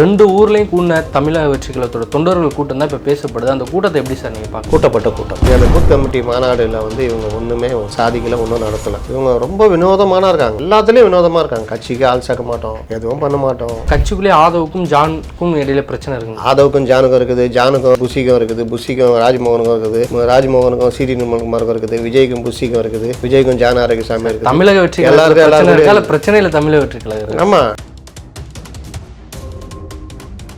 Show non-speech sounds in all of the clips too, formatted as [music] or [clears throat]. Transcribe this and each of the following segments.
ரெண்டு ஊர்லேயும் கூடின தமிழக வெற்றி கழகத்தோட தொண்டர்கள் கூட்டம் தான் இப்போ பேசப்படுது. அந்த கூட்டத்தை எப்படி சார் நீங்கள் பார்க்க கூட்டப்பட்ட கூட்டம். அந்த பூத் கமிட்டி மாநாடுல வந்து இவங்க ஒன்றுமே சாதிக்கல ஒன்றும் நடத்தலை இவங்க ரொம்ப வினோதமான இருக்காங்க. எல்லாத்துலேயும் வினோதமாக இருக்காங்க. கட்சிக்கு ஆள் சேர்க்க மாட்டோம் எதுவும் பண்ண மாட்டோம். கட்சிக்குள்ளே ஆதவுக்கும் ஜானுக்கும் இடையில பிரச்சனை இருக்குங்க. ஆதவுக்கும் ஜானுக்கும் இருக்குது ஜானுக்கும் புஷிக்கும் இருக்குது புஷிக்கும் ராஜ்மோகனுக்கும் இருக்குது ராஜ்மோகனுக்கும் சிடி நிர்மல்குமாருக்கும் இருக்குது விஜய்க்கும் புஷிக்கும் இருக்குது விஜய்க்கும் ஜான ஆரோக்கியசாமி இருக்குது. தமிழக வெற்றி எல்லாருக்கும் எல்லாருக்கும் பிரச்சனையில் தமிழக வெற்றி கழகம் ஆமாம்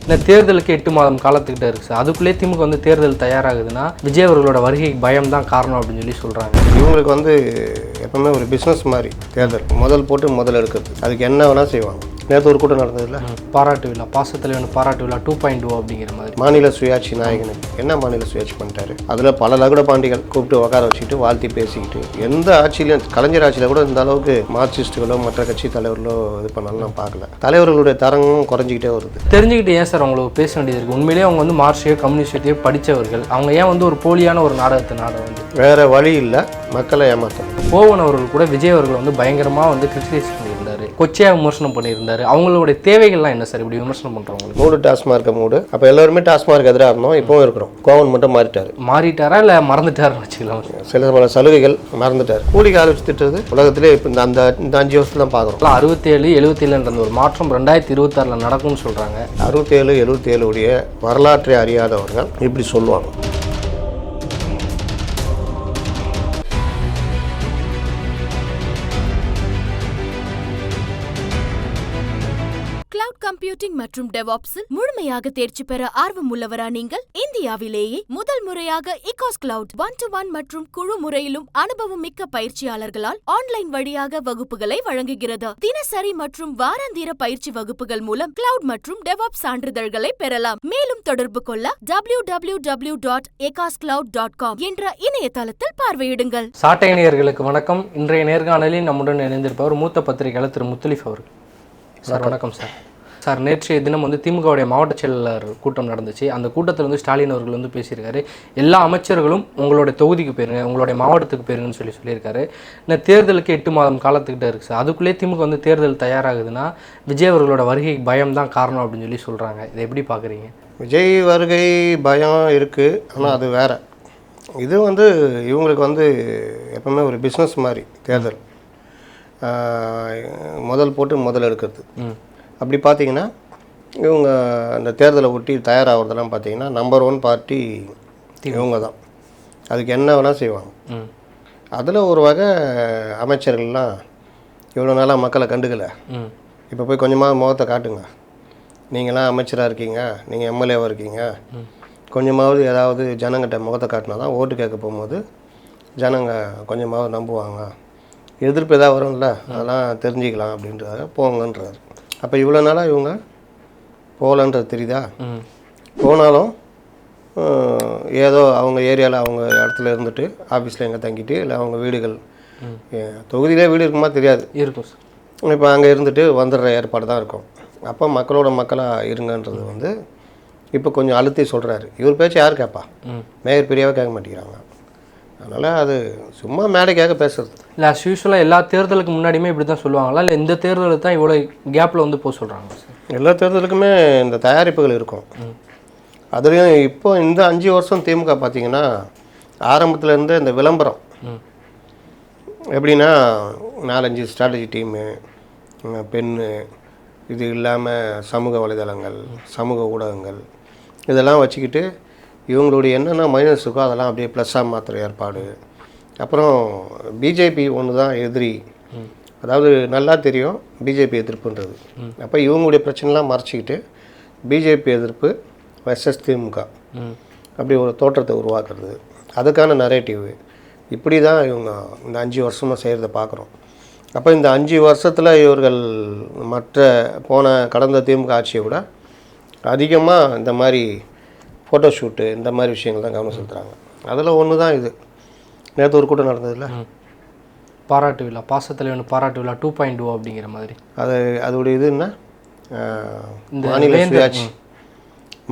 இந்த தேர்தலுக்கு எட்டு மாதம் காலத்துக்கிட்ட இருக்கு சார். அதுக்குள்ளே திமுக வந்து தேர்தல் தயாராகுதுன்னா விஜய் அவர்களோட வருகைக்கு பயம் தான் காரணம் அப்படின்னு சொல்லி சொல்கிறாங்க இவங்களுக்கு வந்து எப்பவுமே ஒரு பிஸ்னஸ் மாதிரி தேர்தல். முதல் போட்டு முதல் எடுக்கிறது. அதுக்கு என்ன வேணால் செய்வாங்க. நேற்று ஒரு கூட்டம் நடந்ததுல பாராட்டு விழா பாசத்தலைவன் பாராட்டு விழா டூ பாயிண்ட் ஓ அப்படிங்கிற மாதிரி. மாநில சுயாட்சி நாயகனுக்கு என்ன மாநில சுயாட்சி பண்ணிட்டாரு? அதில் பல லகுட பாண்டிகள் கூப்பிட்டு உட்கார வச்சுக்கிட்டு வாழ்த்தி பேசிக்கிட்டு எந்த ஆட்சியிலும் கலைஞர் ஆட்சியில் கூட இந்த அளவுக்கு மார்க்சிஸ்டுகளோ மற்ற கட்சி தலைவர்களோ இது பண்ணாலும் நான் பார்க்கல. தலைவர்களுடைய தரமும் குறைஞ்சிக்கிட்டே வருது. தெரிஞ்சுக்கிட்டு ஏன் சார் அவங்களுக்கு பேச வேண்டியது இருக்குது உண்மையிலேயே அவங்க வந்து மார்க்சியோ கம்யூனிஸ்டையோ படித்தவர்கள் அவங்க ஏன் வந்து ஒரு போலியான ஒரு நாடகத்தை நாட வந்து? வேற வழி இல்லை. மக்களை ஏமாற்றணும் கோவன் அவர்கள் கூட விஜய் அவர்கள் வந்து பயங்கரமாக வந்து கிரிட்டிசைஸ் கொச்சையாக விமர்சனம் பண்ணியிருந்தாரு. அவங்களுடைய தேவைகள்லாம் என்ன சார்? இப்படி விமர்சனம் பண்ணுறவங்களுக்கு மூடு டாஸ்மார்க்கை மூடு. அப்போ எல்லாருமே டாஸ்மார்க் எதிராக இருந்தோம். இப்போவும் இருக்கிறோம். கோவன் மட்டும் மாறிட்டாரு. மாறிட்டாரா இல்லை மறந்துட்டாருன்னு வச்சுக்கலாம் சில பல சலுகைகள் மறந்துட்டார். கூலிக்கு ஆரம்பிச்சு திட்டுறது உலகத்திலே இப்போ இந்த அந்த இந்த அஞ்சு வருஷத்துல தான் பார்க்குறோம் அறுபத்தேழு எழுபத்தேழுன்ற ஒரு மாற்றம் ரெண்டாயிரத்தி இருபத்தாறில் நடக்கும்னு சொல்கிறாங்க அறுபத்தேழு எழுபத்தேழு உடைய வரலாற்றை அறியாதவர்கள் இப்படி சொல்லுவாங்க. கம்ப்யூட்டிங் மற்றும் டெவாப்ஸில் முழுமையாக தேர்ச்சி பெற ஆர்வம் உள்ளவரா நீங்கள்? இந்தியாவிலேயே முதல் முறையாக Ekas cloud one to one மற்றும் குழு முறையிலும் அனுபவம் மிக்க பயிற்சியாளர்களால் ஆன்லைன் வழியாக வகுப்புகளை வழங்குகிறது. தினசரி மற்றும் வாராந்திர பயிற்சி வகுப்புகள் மூலம் கிளவுட் மற்றும் டெவாப் சான்றிதழ்களை பெறலாம். மேலும் தொடர்பு கொள்ள W W W dot Ekas cloud dot com என்ற இணையதளத்தில் பார்வையிடுங்கள். சாட்டை நேயர்களுக்கு வணக்கம். இன்றைய நேர்காணலில் நம்முடன் இணைந்திருப்பவர் மூத்த பத்திரிகையாளர் திரு முத்துலிஃப் அவர்கள். சார் வணக்கம் சார். சார் நேற்றைய தினம் வந்து திமுகவுடைய மாவட்ட செயலாளர் கூட்டம் நடந்துச்சு. அந்த கூட்டத்தில் வந்து ஸ்டாலின் அவர்கள் வந்து பேசியிருக்காரு. எல்லா அமைச்சர்களும் உங்களுடைய தொகுதிக்கு போயிருங்க உங்களுடைய மாவட்டத்துக்கு போயிருங்கன்னு சொல்லி சொல்லியிருக்காரு. இந்த தேர்தலுக்கு எட்டு மாதம் காலத்துக்கிட்ட இருக்குது சார். அதுக்குள்ளே திமுக வந்து தேர்தல் தயாராகுதுன்னா விஜய் அவர்களோட வருகைக்கு பயம் தான் காரணம் அப்படின்னு சொல்லி சொல்கிறாங்க இதை எப்படி பார்க்குறீங்க விஜய் வருகை பயம் இருக்குது ஆனால் அது வேற. இது வந்து இவங்களுக்கு வந்து எப்பவுமே ஒரு பிஸ்னஸ் மாதிரி தேர்தல். முதல் போட்டு முதல் எடுக்கிறது. ம். அப்படி பார்த்தீங்கன்னா இவங்க அந்த தேர்தலை ஒட்டி தயாராகிறதெல்லாம் பார்த்தீங்கன்னா நம்பர் ஒன் பார்ட்டி இவங்க தான். அதுக்கு என்ன வேணால் செய்வாங்க. ம். அதில் ஒரு வகை அமைச்சர்கள்லாம் இவ்வளோ நாளாக மக்களை கண்டுக்கல. இப்போ போய் கொஞ்சமாக முகத்தை காட்டுங்க. நீங்களாம் அமைச்சராக இருக்கீங்க நீங்கள் எம்எல்ஏவாக இருக்கீங்க. கொஞ்சமாவது ஏதாவது ஜனங்கிட்ட முகத்தை காட்டினா தான் ஓட்டு கேட்க போகும்போது ஜனங்க கொஞ்சமாவது நம்புவாங்க. எதிர்ப்பு ஏதாவது வரும்ல அதெல்லாம் தெரிஞ்சுக்கலாம் அப்படின்றாரு போங்கன்றாரு. அப்போ இவ்வளோ நாளாக இவங்க போகலன்றது தெரியுதா? போனாலும் ஏதோ அவங்க ஏரியாவில் அவங்க இடத்துல இருந்துட்டு ஆஃபீஸில் எங்கே தங்கிட்டு இல்லை அவங்க வீடுகள் தொகுதியிலே வீடு இருக்குமா தெரியாது. இருக்கும் சார். இப்போ அங்கே இருந்துட்டு வந்துடுற ஏற்பாடு தான் இருக்கும். அப்போ மக்களோட மக்களாக இருங்கன்றது வந்து இப்போ கொஞ்சம் அழுத்தி சொல்கிறாரு இவர் பேச்சு யார் கேட்பா மேயர் பெரியாவே கேட்க மாட்டேங்கிறாங்க. அதனால் அது சும்மா மேடைக்காக பேசுறது. இல்லை அஸ் யூஸ்வலாக எல்லா தேர்தலுக்கு முன்னாடியுமே இப்படி தான் சொல்லுவாங்களா? இல்லை இந்த தேர்தலுக்கு தான் இவ்வளோ கேப்பில் வந்து போக சொல்கிறாங்க எல்லா தேர்தலுக்குமே இந்த தயாரிப்புகள் இருக்கும். அதுலேயும் இப்போ இந்த அஞ்சு வருஷம் திமுக பார்த்தீங்கன்னா ஆரம்பத்துல இருந்தே இந்த விளம்பரம். எப்படின்னா நாலஞ்சு ஸ்ட்ராட்டஜி டீமு பெண்ணு இது இல்லாமல் சமூக வலைதளங்கள் சமூக ஊடகங்கள் இதெல்லாம் வச்சுக்கிட்டு இவங்களுடைய என்னென்ன மைனஸ் இருக்கோ அதெல்லாம் அப்படியே ப்ளஸ்ஸாக மாற்றுற ஏற்பாடு. அப்புறம் பிஜேபி ஒன்று தான் எதிரி. அதாவது நல்லா தெரியும் பிஜேபி எதிர்ப்புன்றது. அப்போ இவங்களுடைய பிரச்சனைலாம் மறைச்சிக்கிட்டு பிஜேபி எதிர்ப்பு வெர்சஸ் திமுக. அப்படி ஒரு தோற்றத்தை உருவாக்குறது. அதுக்கான நரேட்டிவ் இப்படி தான் இவங்க இந்த அஞ்சு வருஷமாக செய்கிறத பார்க்குறோம் அப்போ இந்த அஞ்சு வருஷத்தில் இவர்கள் மற்ற போன கடந்த திமுக ஆட்சியை விட அதிகமாக இந்த மாதிரி ஃபோட்டோஷூட்டு இந்த மாதிரி விஷயங்கள் தான் கவனம் செலுத்துகிறாங்க அதில் ஒன்று தான் இது. நேற்று ஒரு கூட்டம் நடந்ததில்ல பாராட்டு விழா பாசத்தலைவன் பாராட்டு விழா டூ பாயிண்ட் ஓ அப்படிங்கிற மாதிரி. அது அதோடைய இது என்ன? மாநில சுயாட்சி.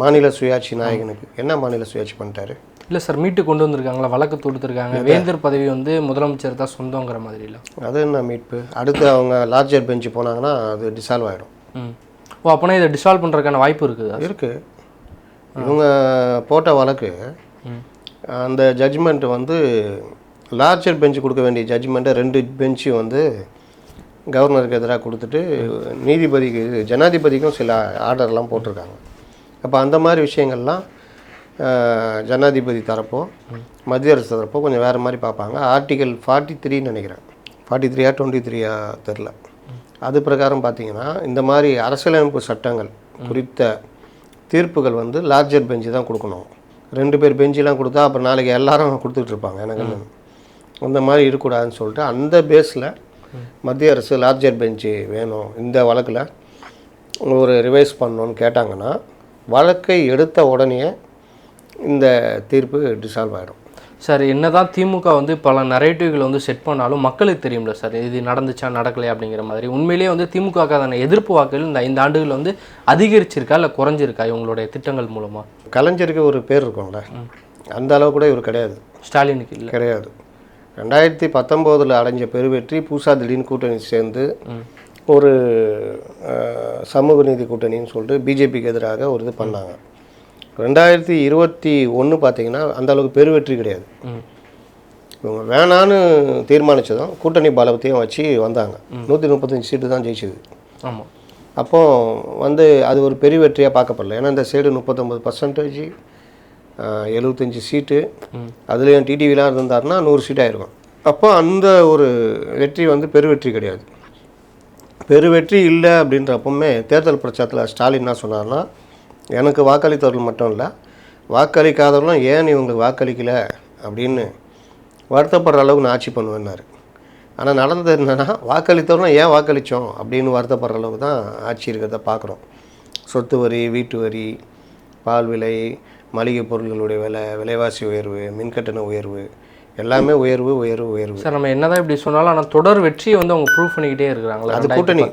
மாநில சுயாட்சி நாயகனுக்கு. என்ன மாநில சுயாட்சி பண்ணிட்டாரு? இல்லை சார் மீட்டு கொண்டு வந்திருக்காங்களா? வழக்கு தொடுத்துருக்காங்க. வேந்தர் பதவி வந்து முதலமைச்சர் தான் சொந்தங்கிற மாதிரி இல்லை. அது என்ன மீட்பு? அடுத்து அவங்க லார்ஜர் பெஞ்சு போனாங்கன்னா அது டிசால்வ் ஆகிடும் ஓ அப்போனா இதை டிசால்வ் பண்ணுறதுக்கான வாய்ப்பு இருக்குதா? இருக்குது இவங்க போட்ட வழக்கு அந்த ஜட்ஜ்மெண்ட் வந்து லார்ஜர் பெஞ்ச் கொடுக்க வேண்டிய ஜட்ஜ்மெண்ட்டை ரெண்டு பெஞ்சு வந்து கவர்னருக்கு எதிராக கொடுத்துட்டு நீதிபதிக்கு ஜனாதிபதிக்கும் சில ஆர்டர்லாம் போட்டிருக்காங்க. அப்போ அந்த மாதிரி விஷயங்கள்லாம் ஜனாதிபதி தரப்போ மத்திய அரசு தரப்போ கொஞ்சம் வேறு மாதிரி பார்ப்பாங்க. ஆர்டிகல் ஃபார்ட்டி த்ரீன்னு நினைக்கிறேன். ஃபார்ட்டி த்ரீயா டுவெண்ட்டி த்ரீயா தெரில அது பிரகாரம் பார்த்தீங்கன்னா இந்த மாதிரி அரசியலமைப்பு சட்டங்கள் குறித்த தீர்ப்புகள் வந்து லார்ஜர் பெஞ்சு தான் கொடுக்கணும். ரெண்டு பேர் பெஞ்செலாம் கொடுத்தா அப்புறம் நாளைக்கு எல்லாரும் கொடுத்துட்டு இருப்பாங்க எனக்கு. அந்த மாதிரி இருக்கக்கூடாதுன்னு சொல்லிட்டு அந்த பேஸில் மத்திய அரசு லார்ஜர் பெஞ்சு வேணும். இந்த வழக்கில் ஒரு ரிவைஸ் பண்ணணும்னு கேட்டாங்கன்னா வழக்கை எடுத்த உடனே இந்த தீர்ப்பு டிசால்வ் ஆகிடும் சார் என்னதான் திமுக வந்து பல நரேட்டிவ்களை வந்து செட் பண்ணாலும் மக்களுக்கு தெரியும்ல சார் இது நடந்துச்சா நடக்கலையா அப்படிங்கிற மாதிரி. உண்மையிலேயே வந்து திமுக க்கான எதிர்ப்பு வாக்குகள் இந்த ஐந்து ஆண்டுகள் வந்து அதிகரிச்சிருக்கா இல்லை குறைஞ்சிருக்கா இவங்களுடைய திட்டங்கள் மூலமாக கலைஞருக்கு ஒரு பேர் இருக்கும்ல அந்த அளவு கூட இவர் கிடையாது. ஸ்டாலினுக்கு இல்லை. கிடையாது. ரெண்டாயிரத்தி பத்தொம்போதில் அடைஞ்ச பெருவெற்றி பூசா திடீர்னு கூட்டணி சேர்ந்து ஒரு சமூக நீதி கூட்டணின்னு சொல்லிட்டு பிஜேபிக்கு எதிராக ஒரு இது பண்ணாங்க. ரெண்டாயிரத்தி இருபத்தி ஒன்று பார்த்தீங்கன்னா அந்த அளவுக்கு பெருவெற்றி கிடையாது. இவங்க வேணான்னு தீர்மானிச்சதும் கூட்டணி பலத்தையும் வச்சு வந்தாங்க. நூற்றி முப்பத்தஞ்சு சீட்டு தான் ஜெயிச்சது. ஆமாம் அப்போ வந்து அது ஒரு பெரிய வெற்றியாக பார்க்கப்படல. ஏன்னா இந்த சைடு முப்பத்தொம்பது பர்சன்டேஜ் எழுபத்தஞ்சி சீட்டு. அதுலேயும் டிடிவிலாம் இருந்தாருன்னா நூறு சீட் ஆயிருக்கும். அப்போ அந்த ஒரு வெற்றி வந்து பெருவெற்றி கிடையாது. பெருவெற்றி இல்லை அப்படின்றப்பவுமே தேர்தல் பிரச்சாரத்தில் ஸ்டாலின் என்ன சொன்னார்னா எனக்கு வாக்களித்தவர்கள் மட்டும் இல்லை வாக்களிக்காதவர்களும் ஏன் இவங்களுக்கு வாக்களிக்கல அப்படின்னு வருத்தப்படுற அளவுக்கு நான் ஆட்சி பண்ணுவேன்னாரு. ஆனால் நடந்தது என்னென்னா வாக்களித்தவர்களும் ஏன் வாக்களித்தோம் அப்படின்னு வருத்தப்படுற அளவுக்கு தான் ஆட்சி இருக்கிறத பார்க்குறோம் சொத்து வரி வீட்டு வரி பால் விலை மளிகை பொருட்களுடைய விலை விலைவாசி உயர்வு மின்கட்டண உயர்வு எல்லாமே உயர்வு உயர்வு உயர்வு. சார் நம்ம என்னதான் இப்படி சொன்னாலும் ஆனால் தொடர் வெற்றியை வந்து அவங்க ப்ரூவ் பண்ணிக்கிட்டே இருக்கிறாங்களா அது கூட்டணி.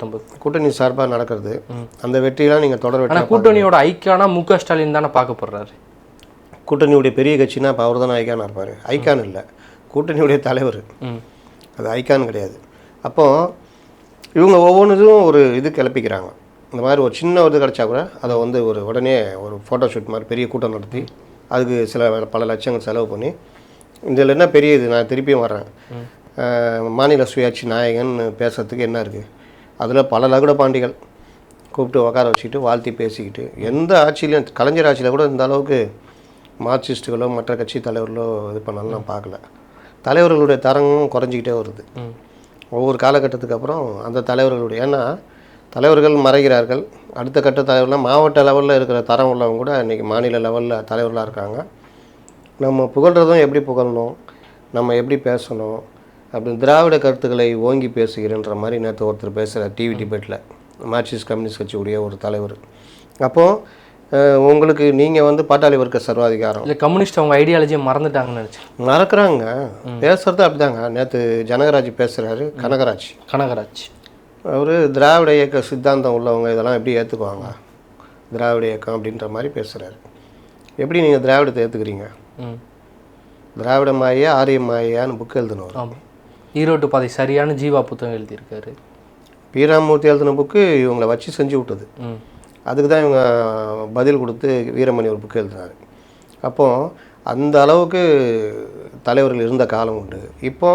கூட்டணி சார்பாக நடக்கிறது. அந்த வெற்றியெல்லாம் நீங்கள் தொடர் வெற்றி கூட்டணியோட ஐக்கியானா மு க ஸ்டாலின் தானே பார்க்கப்படுறாரு கூட்டணியுடைய பெரிய கட்சினா இப்போ அவர் தானே ஐக்கான் இருப்பார் ஐக்கான் இல்லை. கூட்டணியுடைய தலைவர். அது ஐக்கான் கிடையாது. அப்போது இவங்க ஒவ்வொன்றும் ஒரு இது கிளப்பிக்கிறாங்க. இந்த மாதிரி ஒரு சின்ன இது கிடச்சா கூட அதை வந்து ஒரு உடனே ஒரு ஃபோட்டோ ஷூட் மாதிரி பெரிய கூட்டம் நடத்தி அதுக்கு சில பல லட்சங்கள் செலவு பண்ணி இதில் என்ன பெரிய இது நான் திருப்பியும் வர்றேன். மாநில சுயாட்சி நாயகன் பேசுறதுக்கு என்ன இருக்குது அதில் பல லகுட பாண்டிகள் கூப்பிட்டு உட்கார வச்சுக்கிட்டு வாழ்த்தி பேசிக்கிட்டு எந்த ஆட்சியிலையும் கலைஞர் ஆட்சியில் கூட இந்த அளவுக்கு மார்க்சிஸ்ட்டுகளோ மற்ற கட்சி தலைவர்களோ இது பண்ணாலும் நான் பார்க்கல. தலைவர்களுடைய தரமும் குறைஞ்சிக்கிட்டே வருது. ஒவ்வொரு காலகட்டத்துக்கு அப்புறம் அந்த தலைவர்களுடைய ஏன்னா தலைவர்கள் மறைகிறார்கள். அடுத்த கட்ட தலைவர்லாம் மாவட்ட லெவலில் இருக்கிற தரம் உள்ளவங்க கூட இன்றைக்கி மாநில லெவலில் தலைவர்களாக இருக்காங்க. நம்ம புகழ்கிறதும் எப்படி புகழணும்? நம்ம எப்படி பேசணும்? அப்படின்னு திராவிட கருத்துக்களை ஓங்கி பேசுகிறேன்ற மாதிரி நேற்று ஒருத்தர் பேசுகிறார் டிவி டிபேட்டில் மார்க்சிஸ்ட் கம்யூனிஸ்ட் கட்சியுடைய ஒரு தலைவர். அப்போது உங்களுக்கு நீங்கள் வந்து பாட்டாளி வர்க்க சர்வாதிகாரம். இல்லை கம்யூனிஸ்ட் அவங்க ஐடியாலஜியை மறந்துட்டாங்கன்னு நினச்சேன். மறக்கிறாங்க. பேசுறது அப்படிதாங்க. நேற்று ஜனகராஜ் பேசுகிறாரு கனகராஜ். கனகராஜ். அவர் திராவிட இயக்க சித்தாந்தம் உள்ளவங்க இதெல்லாம் எப்படி ஏற்றுக்குவாங்க திராவிட இயக்கம் அப்படின்ற மாதிரி பேசுகிறாரு எப்படி நீங்கள் திராவிடத்தை ஏற்றுக்கிறீங்க திராவிட மாயா ஆரிய மாயான்னு புக் எழுதினவர். ஆமாம் ஈரோட்டு பாதை சரியான ஜீவா புத்தகம் எழுதியிருக்காரு. பீராமூர்த்தி எழுதின புக்கு இவங்களை வச்சு செஞ்சு விட்டது. அதுக்கு தான் இவங்க பதில் கொடுத்து வீரமணி ஒரு புக் எழுதினாரு. அப்போ அந்த அளவுக்கு தலைவர்கள் இருந்த காலம் உண்டு. இப்போ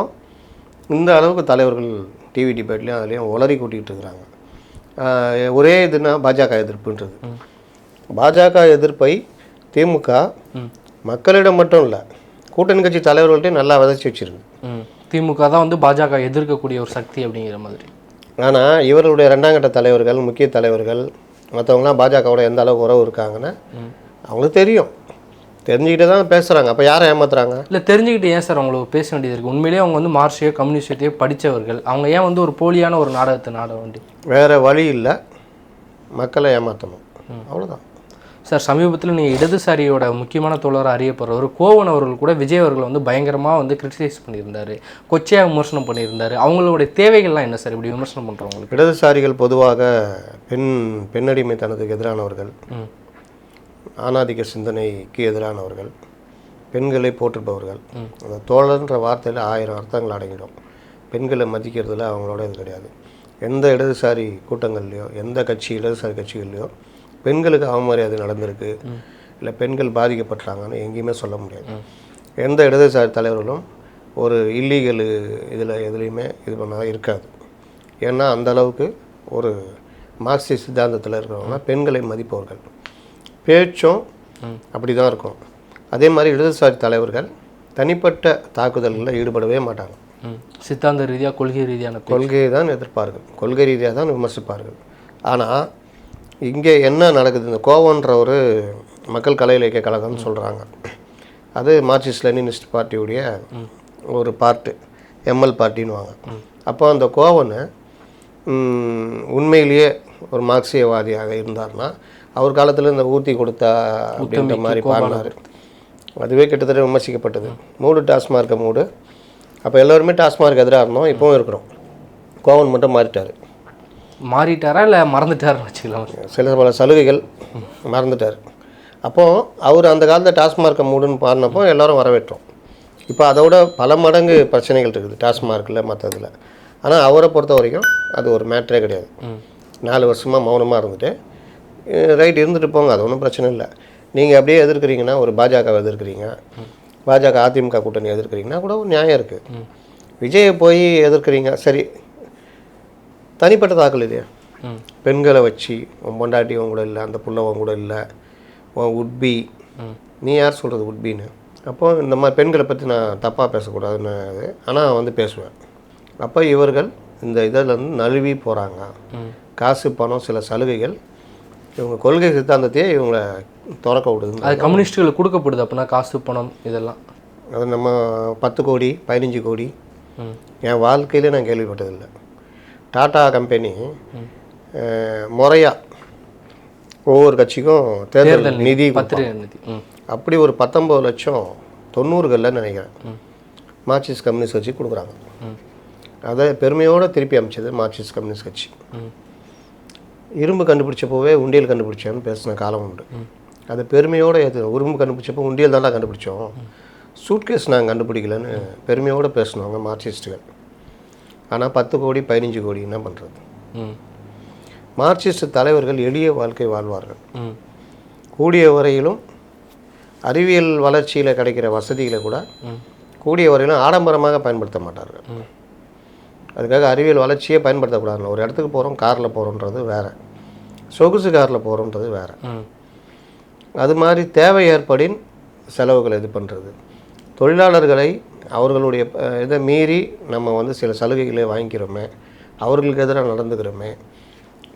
இந்த அளவுக்கு தலைவர்கள் டிவி டிபேட்லேயும் அதுலேயும் உளறி கூட்டிகிட்டு இருக்கிறாங்க. ஒரே இதுனா பாஜக எதிர்ப்புன்றது. பாஜக எதிர்ப்பை திமுக மக்களிடம் மட்டும் இல்லை கூட்டணி கட்சி தலைவர்கள்ட்டையும் நல்லா விதைச்சி வச்சிருக்கு. திமுக தான் வந்து பாஜக எதிர்க்கக்கூடிய ஒரு சக்தி அப்படிங்கிற மாதிரி. ஆனால் இவர்களுடைய ரெண்டாம் கட்ட தலைவர்கள் முக்கிய தலைவர்கள் மற்றவங்களாம் பாஜகவோட எந்த அளவுக்கு உறவு இருக்காங்கன்னு அவங்களுக்கு தெரியும். தெரிஞ்சுக்கிட்டு தான் பேசுகிறாங்க அப்போ யாரை ஏமாத்துறாங்க? இல்லை தெரிஞ்சுக்கிட்டு ஏன் சார் அவங்களுக்கு பேச வேண்டியது இருக்குது உண்மையிலேயே அவங்க வந்து மார்க்சியோ கம்யூனிஸ்டையோ படித்தவர்கள் அவங்க ஏன் வந்து ஒரு போலியான ஒரு நாடகத்தை நாட வேண்டி? வேறு வழி இல்லை. மக்களை ஏமாற்றணும் அவ்வளோதான் சார் சமீபத்தில் நீங்கள் இடதுசாரியோட முக்கியமான தோழர் அறியப்படுறவர் கோவன் அவர்கள் கூட விஜய் அவர்கள் வந்து பயங்கரமாக வந்து கிரிட்டிசைஸ் பண்ணியிருந்தாரு. கொச்சையாக விமர்சனம் பண்ணியிருந்தாரு. அவங்களுடைய தேவைகள்லாம் என்ன சார்? இப்படி விமர்சனம் பண்ணுறவங்களுக்கு இடதுசாரிகள் பொதுவாக பெண் பெண்ணடிமைத்தனத்துக்கு எதிரானவர்கள். ஆணாதிக்க சிந்தனைக்கு எதிரானவர்கள். பெண்களை போற்றுபவர்கள். அந்த தோழர்ன்ற வார்த்தையில் ஆயிரம் அர்த்தங்கள் அடங்கிடும். பெண்களை மதிக்கிறதுல அவங்களோட இது கிடையாது. எந்த இடதுசாரி கூட்டங்கள்லையோ எந்த கட்சி இடதுசாரி கட்சிகள்லையோ பெண்களுக்கு அவமரியாதை நடந்திருக்கு. இல்லை பெண்கள் பாதிக்கப்பட்டாங்கன்னு எங்கேயுமே சொல்ல முடியாது. எந்த இடதுசாரி தலைவர்களும் ஒரு இல்லீகல் இதில் எதுலேயுமே இது பண்ண இருக்காது. ஏன்னா அந்த அளவுக்கு ஒரு மார்க்சிஸ்ட் சித்தாந்தத்தில் இருக்கிறவங்க பெண்களை மதிப்பவர்கள். பேச்சும் அப்படி தான் இருக்கும். அதே மாதிரி இடதுசாரி தலைவர்கள் தனிப்பட்ட தாக்குதல்களில் ஈடுபடவே மாட்டாங்க. சித்தாந்த ரீதியாக கொள்கை ரீதியான கொள்கையை தான் எதிர்ப்பார்கள். கொள்கை ரீதியாக தான் விமர்சிப்பார்கள். ஆனால் இங்கே என்ன நடக்குது? இந்த கோவன்ற ஒரு மக்கள் கலை இலக்கிய கழகம்னு சொல்கிறாங்க அது மார்க்சிஸ்ட் லெனினிஸ்ட் பார்ட்டியுடைய ஒரு பார்ட்டு எம்எல் பார்ட்டின்னுவாங்க. அப்போ அந்த கோவனை உண்மையிலேயே ஒரு மார்க்சியவாதியாக இருந்தார்னா அவர் காலத்தில் இந்த ஊற்றி கொடுத்தா அப்படின்ற மாதிரி பாடினார். அதுவே கிட்டத்தட்ட விமர்சிக்கப்பட்டது. மூடு டாஸ்மார்க்கை மூடு. அப்போ எல்லோருமே டாஸ்மார்க் எதிராக இருந்தோம் இப்போவும் இருக்கிறோம். கோவன் மட்டும் மாறிட்டார். மாறிட்டாரா இல்லை மறந்துட்டாருன்னு வச்சுக்கலாம்? சில பல சலுகைகள் மறந்துட்டார். அப்போது அவர் அந்த காலத்தில் டாஸ்மார்க்கை மூடுன்னு பாடினப்போ எல்லாரும் வரவேற்றோம். இப்போ அதோட பல மடங்கு பிரச்சனைகள் இருக்குது டாஸ்மார்க்கில் மற்றதில் ஆனால் அவரை பொறுத்த வரைக்கும் அது ஒரு மேட்ரே கிடையாது. நாலு வருஷமாக மௌனமாக இருந்துட்டு ரைட் இருந்துட்டு போங்க அது ஒன்றும் பிரச்சனை இல்லை. நீங்கள் அப்படியே எதிர்க்கிறீங்கன்னா ஒரு பாஜகவை எதிர்க்கிறீங்க. பாஜக அதிமுக கூட்டணி எதிர்க்கிறீங்கன்னா கூட ஒரு நியாயம் இருக்குது விஜயை போய் எதிர்க்கிறீங்க சரி தனிப்பட்ட தாக்கல் இல்லையா? பெண்களை வச்சு உன் பொண்டாட்டி உன் கூட இல்லை அந்த புள்ள உன் கூட இல்லை உன் உட்பி நீ யார் சொல்கிறது உட்பின்னு அப்போ இந்த மாதிரி பெண்களை பற்றி நான் தப்பாக பேசக்கூடாதுன்னு ஆனால் வந்து பேசுவேன். அப்போ இவர்கள் இந்த இதில் இருந்து நழுவி போகிறாங்க காசு பணம் சில சலுகைகள். இவங்க கொள்கை சித்தாந்தத்தையே இவங்களை திறக்க விடுது அது கம்யூனிஸ்ட்டுகளுக்கு கொடுக்கப்படுது அப்படின்னா காசு பணம் இதெல்லாம். அது நம்ம பத்து கோடி பதினஞ்சு கோடி. என் வாழ்க்கையிலே நான் கேள்விப்பட்டதில்லை. டாடா கம்பெனி முறையாக ஒவ்வொரு கட்சிக்கும் தேர்தல் நிதி அப்படி ஒரு பத்தொம்பது லட்சம் தொண்ணூறுகளில் நினைக்கிறேன். மார்க்சிஸ்ட் கம்யூனிஸ்ட் கட்சி கொடுக்குறாங்க. அதை பெருமையோடு திருப்பி அமைச்சது மார்க்சிஸ்ட் கம்யூனிஸ்ட் கட்சி. இரும்பு கண்டுபிடிச்சப்போவே உண்டியல் கண்டுபிடிச்சேன்னு பேசின காலம் உண்டு. அது பெருமையோடு ஏற்று இரும்பு கண்டுபிடிச்சப்போ உண்டியல் தான்டா கண்டுபிடிச்சோம். சூட்கேஸ் நாங்கள் கண்டுபிடிக்கலன்னு பெருமையோடு பேசினவங்க மார்க்சிஸ்ட்டுகள். ஆனால் பத்து கோடி பதினஞ்சு கோடி என்ன பண்ணுறது ம். மார்க்சிஸ்ட் தலைவர்கள் எளிய வாழ்க்கை வாழ்வார்கள். ம். கூடிய வரையிலும் அறிவியல் வளர்ச்சியில் கிடைக்கிற வசதிகளை கூட கூடிய வரையிலும் ஆடம்பரமாக பயன்படுத்த மாட்டார்கள். ம். அதுக்காக அறிவியல் வளர்ச்சியே பயன்படுத்தக்கூடாது ஒரு இடத்துக்கு போகிறோம் காரில் போகிறோன்றது வேறு. சொகுசு காரில் போகிறோன்றது வேறு. ம். அது மாதிரி தேவை ஏற்படின் செலவுகளை இது பண்ணுறது தொழிலாளர்களை அவர்களுடைய இதை மீறி நம்ம வந்து சில சலுகைகளை வாங்கிக்கிறோமே அவர்களுக்கு எதிராக நடந்துக்கிறோமே.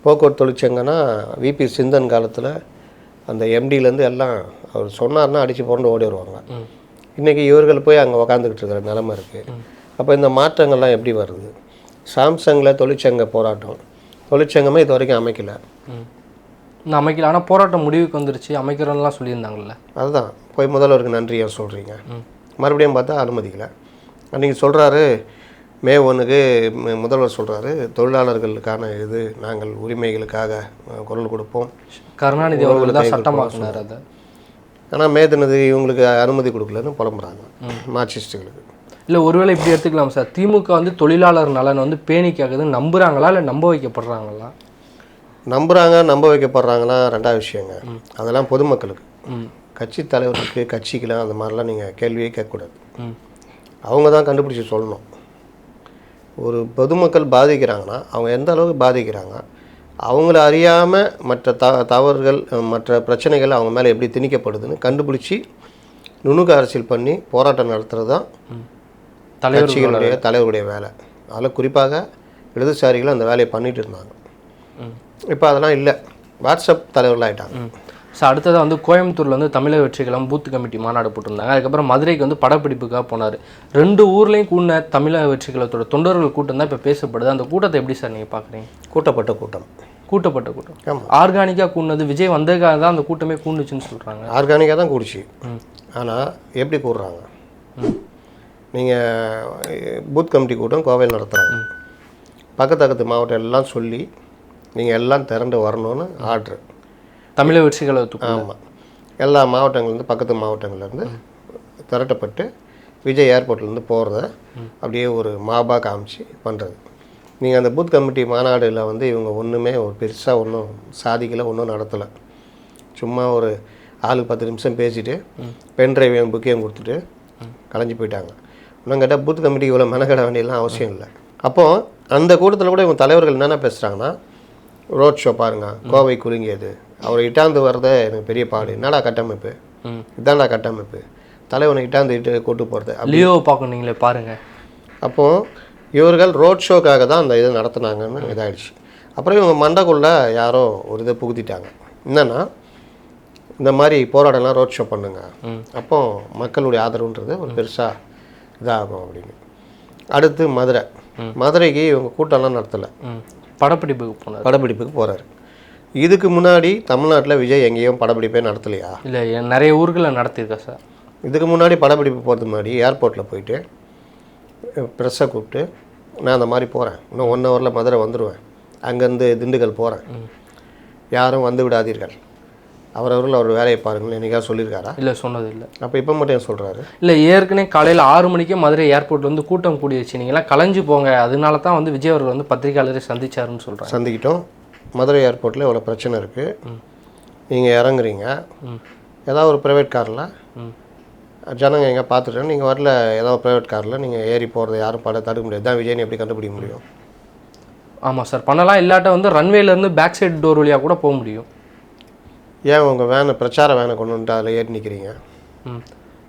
போக்குவரத்து தொழிற்சங்கம்னா விபி சிந்தன் காலத்தில் அந்த எம்டிலேருந்து எல்லாம் அவர் சொன்னார்னா அடித்து புரண்டு ஓடி வருவாங்க. இன்றைக்கி இவர்கள் போய் அங்கே உக்காந்துக்கிட்டு இருக்கிற நிலமை இருக்குது அப்போ இந்த மாற்றங்கள்லாம் எப்படி வருது? சாம்சங்கில் தொழிற்சங்க போராட்டம். தொழிற்சங்கமே இது வரைக்கும் அமைக்கல. அமைக்கல. ஆனால் போராட்டம் முடிவுக்கு வந்துருச்சு. அமைக்கிறோம்லாம் சொல்லியிருந்தாங்கல்ல. அதுதான். போய் முதல்வருக்கு நன்றி ஏன் சொல்கிறீங்க மறுபடியும் பார்த்தா அனுமதிக்கலை. அன்றைக்கி சொல்கிறாரு மே ஒன்றுக்கு முதல்வர் சொல்கிறாரு தொழிலாளர்களுக்கான இது நாங்கள் உரிமைகளுக்காக குரல் கொடுப்போம். கருணாநிதி அவர்கள் தான் சட்டமாக்குனார் அதை. ஆனால் மே தினத்துக்கு இவங்களுக்கு அனுமதி கொடுக்கலன்னு புலம்புறாங்க. மார்க்சிஸ்ட்டுகளுக்கு இல்லை ஒருவேளை இப்படி எடுத்துக்கலாம் சார். திமுக வந்து தொழிலாளர் நலன் வந்து பேணிக்காகுதுன்னு நம்புறாங்களா இல்லை நம்ப வைக்கப்படுறாங்களா? நம்புகிறாங்க நம்ப வைக்கப்படுறாங்கன்னா ரெண்டாவது விஷயங்க. அதெல்லாம் பொதுமக்களுக்கு. கட்சி தலைவருக்கு கட்சிக்கெலாம் அந்த மாதிரிலாம் நீங்கள் கேள்வியே கேட்கக்கூடாது. அவங்க தான் கண்டுபிடிச்சி சொல்லணும். ஒரு பொதுமக்கள் பாதிக்கிறாங்கன்னா அவங்க எந்த அளவுக்கு பாதிக்கிறாங்க அவங்கள அறியாமல் மற்ற த தவறுகள் மற்ற பிரச்சனைகள் அவங்க மேலே எப்படி திணிக்கப்படுதுன்னு கண்டுபிடிச்சி நுணுக்க அரசியல் பண்ணி போராட்டம் நடத்துறது தான் தலைவர் கட்சிகளுடைய தலைவருடைய வேலை. அதில் குறிப்பாக இடதுசாரிகள் அந்த வேலையை பண்ணிட்டு இருந்தாங்க. இப்போ அதெல்லாம் இல்லை. வாட்ஸ்அப் தலைவர்களாயிட்டாங்க. சார் அடுத்ததாக வந்து கோயம்புத்தூரில் வந்து தமிழக வெற்றிகளம் பூத் கமிட்டி மாநாடு போட்டிருந்தாங்க. அதுக்கப்புறம் மதுரைக்கு வந்து படப்பிடிப்புக்காக போனார். ரெண்டு ஊர்லேயும் கூடின தமிழக வெற்றிகளத்தோட தொண்டர்கள் கூட்டம் தான் இப்போ பேசப்படுது. அந்த கூட்டத்தை எப்படி சார் நீங்கள் பார்க்குறீங்க கூட்டப்பட்ட கூட்டம். கூட்டப்பட்ட கூட்டம். ஆர்கானிக்காக கூடினது விஜய் வந்ததுக்காக தான் அந்த கூட்டமே கூண்டுச்சுன்னு சொல்கிறாங்க ஆர்கானிக்காக தான் கூடிச்சு. ஆனால் எப்படி கூடுறாங்க? ம். நீங்கள் பூத் கமிட்டி கூட்டம் கோவையில் நடத்துகிறாங்க பக்கத்து பக்கத்து மாவட்டம் எல்லாம் சொல்லி நீங்கள் எல்லாம் திரண்டு வரணும்னு ஆர்டர். தமிழக வெற்றிகளத்துக்கு ஆமாம் எல்லா மாவட்டங்கள்லேருந்து பக்கத்து மாவட்டங்கள்லேருந்து திரட்டப்பட்டு விஜய் ஏர்போர்ட்லேருந்து போகிறத அப்படியே ஒரு மாபாக காமிச்சு பண்ணுறது நீங்கள் அந்த பூத் கமிட்டி மாநாடுல வந்து இவங்க ஒன்றுமே ஒரு பெருசாக ஒன்றும் சாதிக்கலை ஒன்றும் நடத்தலை. சும்மா ஒரு ஆளுக்கு பத்து நிமிஷம் பேசிட்டு பென் டிரைவையும் புக்கையும் கொடுத்துட்டு கலைஞ்சு போயிட்டாங்க. இன்னும் கேட்டால் பூத் கமிட்டிக்கு இவ்வளோ மெனக்கட வேண்டியெல்லாம் அவசியம் இல்லை. அப்போது அந்த கூட்டத்தில் கூட இவங்க தலைவர்கள் என்னென்ன பேசுகிறாங்கன்னா ரோட் ஷோ பாருங்க கோவை குலுங்கியது அவரை இட்டாந்து வர்றதே எனக்கு பெரிய பாடு. என்னடா கட்டமைப்பு. இதான்டா கட்டமைப்பு. தலைவனை இட்டாந்து இட்டு கூட்டு போகிறது லியோவை பார்க்கணும் நீங்களே பாருங்க. அப்போது இவர்கள் ரோட் ஷோக்காக தான் அந்த இதை நடத்துனாங்கன்னு இதாயிடுச்சு. அப்புறம் இவங்க மண்டக்குள்ளே யாரோ ஒரு இதை புகுத்திட்டாங்க. என்னென்னா இந்த மாதிரி போராடலாம் ரோட் ஷோ பண்ணுங்க. அப்போ மக்களுடைய ஆதரவுன்றது ஒரு பெருசாக இதாகும் அப்படின்னு. அடுத்து மதுரை. மதுரைக்கு இவங்க கூட்டம்லாம் நடத்தலை. படப்பிடிப்புக்கு போனார். படப்பிடிப்புக்கு போகிறாரு இதுக்கு முன்னாடி தமிழ்நாட்டில் விஜய் எங்கேயும் படப்பிடிப்பே நடத்தலையா? இல்லை நிறைய ஊர்களில் நடத்தியிருக்கா சார். இதுக்கு முன்னாடி படப்பிடிப்பு போகிறதுக்கு முன்னாடி ஏர்போர்ட்டில் போயிட்டு ப்ரெஸ்ஸை கூப்பிட்டு நான் அந்த மாதிரி போகிறேன் இன்னும் ஒன் ஹவரில் மதுரை வந்துடுவேன் அங்கேருந்து திண்டுக்கல் போகிறேன் யாரும் வந்து விடாதீர்கள். அவரவர்கள் அவர் வேலையை பாருங்கள். என்னைக்கா சொல்லியிருக்காரா? இல்லை சொன்னது இல்லை அப்போ இப்போ மட்டும் ஏன் சொல்கிறாரு இல்லை ஏற்கனவே காலையில் ஆறு மணிக்கே மதுரை ஏர்போர்ட் வந்து கூட்டம் கூடிடுச்சு. நீங்களாம் கலைஞ்சு போங்க. அதனால தான் வந்து விஜய் அவர்கள் வந்து பத்திரிகையாளரை சந்திச்சாருன்னு சொல்கிறாங்க சந்திக்கிட்டோம். மதுரை ஏர்போர்ட்டில் இவ்வளோ பிரச்சனை இருக்குது நீங்கள் இறங்குறீங்க. ஏதாவது ஒரு ப்ரைவேட் காரில் ஜனங்க எங்கே பார்த்துட்டோம் நீங்கள் வரல ஏதாவது ப்ரைவேட் காரில் நீங்கள் ஏறி போகிறத யாரும் பட தடுக்க முடியாது. தான் விஜய்னு எப்படி கண்டுபிடிக்க முடியும்? ஆமாம் சார். பண்ணலாம் இல்லாட்ட வந்து ரன்வேலேருந்து பேக் சைடு டோர் வழியாக கூட போக முடியும். ஏன் உங்கள் வேனை பிரச்சார வேனை கொண்டு வந்துட்டு அதில் ஏறி நிற்கிறீங்க ம்.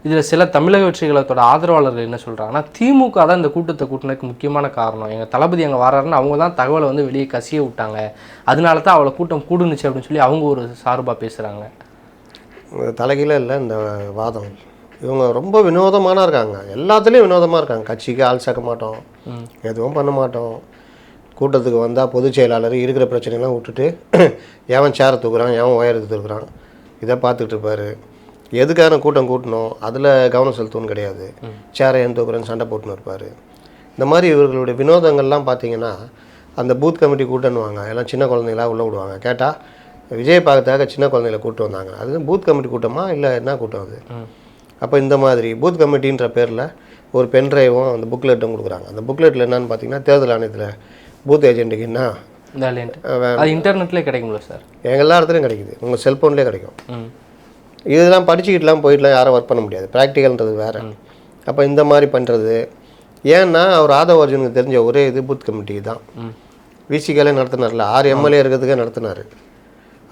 இதில் சில தமிழக வெற்றி கழகத்தோட ஆதரவாளர்கள் என்ன சொல்கிறாங்கன்னா திமுக தான் இந்த கூட்டத்தை கூட்டினதுக்கு முக்கியமான காரணம். எங்கள் தளபதி அங்கே வராருன்னு அவங்க தான் தகவலை வந்து வெளியே கசிய விட்டாங்க. அதனால தான் அவ்வளோ கூட்டம் கூடுனுச்சு அப்படின்னு சொல்லி அவங்க ஒரு சார்பாக பேசுகிறாங்க தலைகீழ இல்லை இந்த வாதம். இவங்க ரொம்ப வினோதமான இருக்காங்க. எல்லாத்துலேயும் வினோதமாக இருக்காங்க. கட்சிக்கு ஆள் சேர்க்க மாட்டோம். எதுவும் பண்ண மாட்டோம். கூட்டத்துக்கு வந்தால் பொதுச் செயலாளர் இருக்கிற பிரச்சனைலாம் விட்டுட்டு [clears throat] எவன் சேரை தூக்குறான் எவன் உயரத்து தூக்குறான் இதை பார்த்துட்டு இருப்பாரு. எதுக்கான கூட்டம் கூட்டணும்? அதில் கவனம் செலுத்தணும்னு கிடையாது. சேரை ஏன் தூக்குறேன்னு சண்டை போட்டுன்னு இருப்பார். இந்த மாதிரி இவர்களுடைய வினோதங்கள்லாம் பார்த்தீங்கன்னா அந்த பூத் கமிட்டி கூட்டணுவாங்க எல்லாம் சின்ன குழந்தைங்களா உள்ளே விடுவாங்க. கேட்டால் விஜய் பார்க்கறதுக்காக சின்ன குழந்தைகளை கூட்டு வந்தாங்க. அது பூத் கமிட்டி கூட்டமா? இல்லை என்ன கூட்டம் அது? அப்போ இந்த மாதிரி பூத் கமிட்டின்ற பேரில் ஒரு பென் டிரைவும் அந்த புக்லெட்டும் கொடுக்குறாங்க. அந்த புக்லெட்டில் என்னன்னு பார்த்தீங்கன்னா தேர்தல் ஆணையத்தில் பூத் ஏஜென்ட்டுக்கு என்ன? இன்டர்நெட்லேயே கிடைக்கும்ல சார் எங்க எல்லா இடத்துலையும் கிடைக்குது. உங்கள் செல்ஃபோன்லேயே கிடைக்கும். இதெல்லாம் படிச்சுக்கிட்டுலாம் போயிட்டுலாம் யாரும் ஒர்க் பண்ண முடியாது. ப்ராக்டிக்கல்ன்றது வேறு. அப்போ இந்த மாதிரி பண்ணுறது ஏன்னா அவர் ஆதவ அர்ஜுனுக்கு தெரிஞ்ச ஒரே இது பூத் கமிட்டி தான். விசிக்கலே நடத்தினார்ல. ஆறு எம்எல்ஏ இருக்கிறதுக்கே நடத்தினார்.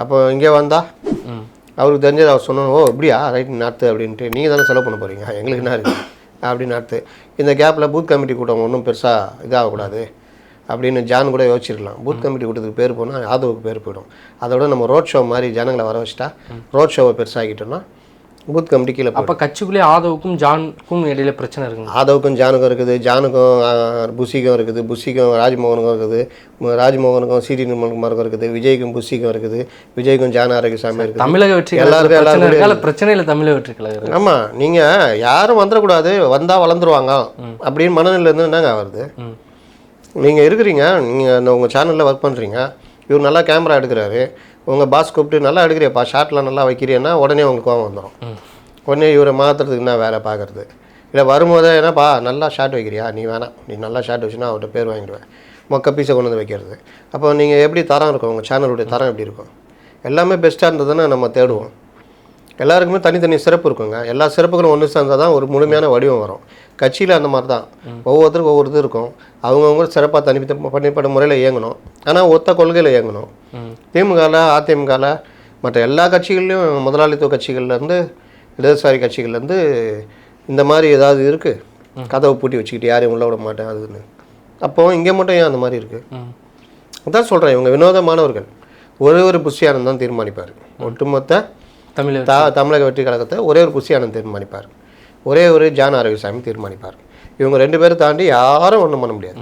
அப்போ இங்கே வந்தா அவருக்கு தெரிஞ்சது அவர் சொன்னோம். ஓ இப்படியா? ரைட் நடத்து அப்படின்ட்டு. நீங்கள் தானே செலவு பண்ண போகிறீங்க எங்களுக்கு என்ன இருக்குது அப்படி நடத்து இந்த கேப்பில் பூத் கமிட்டி கூட்டம் ஒன்றும் பெருசாக இதாகக்கூடாது. அப்படின்னு ஜான் கூட யோசிச்சிருக்கலாம். பூத் கமிட்டி கூட்டத்துக்கு பேர் போனால் யாதவுக்கு பேர் போயிடும். அதோட நம்ம ரோட் ஷோ மாதிரி ஜனங்களை வர வச்சுட்டா ரோட் ஷோவை பெருசாகிட்டோம்னா பூத் கமிட்டி கீழே அப்போ கட்சிக்குள்ளேயே ஆதவுக்கும் ஜானுக்கும் இடையில பிரச்சனை இருக்குங்க ஆதவுக்கும் ஜானுக்கும் இருக்குது ஜானுக்கும் புஷிக்கும் இருக்குது புஷிக்கும் ராஜ்மோகனுக்கும் இருக்குது ராஜ்மோகனுக்கும் சிடி நிர்மல்குமாருக்கும் இருக்குது விஜய்க்கும் புஷிக்கும் இருக்குது விஜய்க்கும் ஜான ஆரோக்கியசாமி இருக்குது. தமிழக வெற்றி எல்லாருக்கும் பிரச்சனை எல்லாருக்கும் இல்லை பிரச்சனை இல்லை தமிழக வெற்றி கழகம் ஆமாம் நீங்கள் யாரும் வந்துடக்கூடாது வந்தால் வளர்ந்துருவாங்க. அப்படின்னு மனநிலையில இருந்து என்னங்க வருது நீங்கள் இருக்கிறீங்க நீங்கள் அந்த உங்கள் சேனலில் ஒர்க் பண்ணுறீங்க இவர் நல்லா கேமரா எடுக்கிறாரு. உங்கள் பாஸ் கூப்பிட்டு நல்லா எடுக்கிறியப்பா ஷார்ட்லாம் நல்லா வைக்கிறியன்னா உடனே உங்களுக்கு கோவம் வந்துடும் உடனே இவரை மாற்றுறதுக்கு என்ன வேலை பார்க்குறது? இல்லை வரும்போதே என்னப்பா நல்லா ஷார்ட் வைக்கிறியா? நீ வேணாம் நீ நல்லா ஷார்ட் வச்சுன்னா அவர்கிட்ட பேர் வாங்கிடுவேன். மொக்க பீஸை கொண்டு வந்து வைக்கிறது. அப்போ நீங்கள் எப்படி தரம் இருக்கும்? உங்கள் சேனலுடைய தரம் எப்படி இருக்கும்? எல்லாமே பெஸ்ட்டாக இருந்ததுன்னா நம்ம தேடுவோம். எல்லாருக்குமே தனித்தனி சிறப்பு இருக்குங்க. எல்லா சிறப்புகளும் ஒன்று சேர்ந்தால் தான் ஒரு முழுமையான வடிவம் வரும். கட்சியில் அந்த மாதிரி தான் ஒவ்வொருத்தருக்கும் ஒவ்வொரு இது இருக்கும். அவங்கவுங்க சிறப்பாக தனி தனிப்பட்ட முறையில் இயங்கணும். ஆனால் ஒத்த கொள்கையில் இயங்கணும். திமுகவில் அதிமுகவில் மற்ற எல்லா கட்சிகள்லையும் முதலாளித்துவ கட்சிகள்லேருந்து இடதுசாரி கட்சிகள்லேருந்து இந்த மாதிரி ஏதாவது இருக்குது கதவை பூட்டி வச்சுக்கிட்டு யாரையும் உள்ள விட மாட்டேன் அதுன்னு அப்போது இங்கே மட்டும் ஏன் அந்த மாதிரி இருக்குது அதான் சொல்கிறேன் இவங்க வினோதமானவர்கள். ஒரே ஒரு புஷியானந்த் தான் தீர்மானிப்பார். ஒட்டுமொத்த தமிழக த தமிழக வெற்றி கழகத்தை ஒரே ஒரு புஷியானந்த் தீர்மானிப்பார். ஒரே ஒரு ஜான் ஆரோக்கியசாமி தீர்மானிப்பார். இவங்க ரெண்டு பேரும் தாண்டி யாரும் ஒன்றும் பண்ண முடியாது.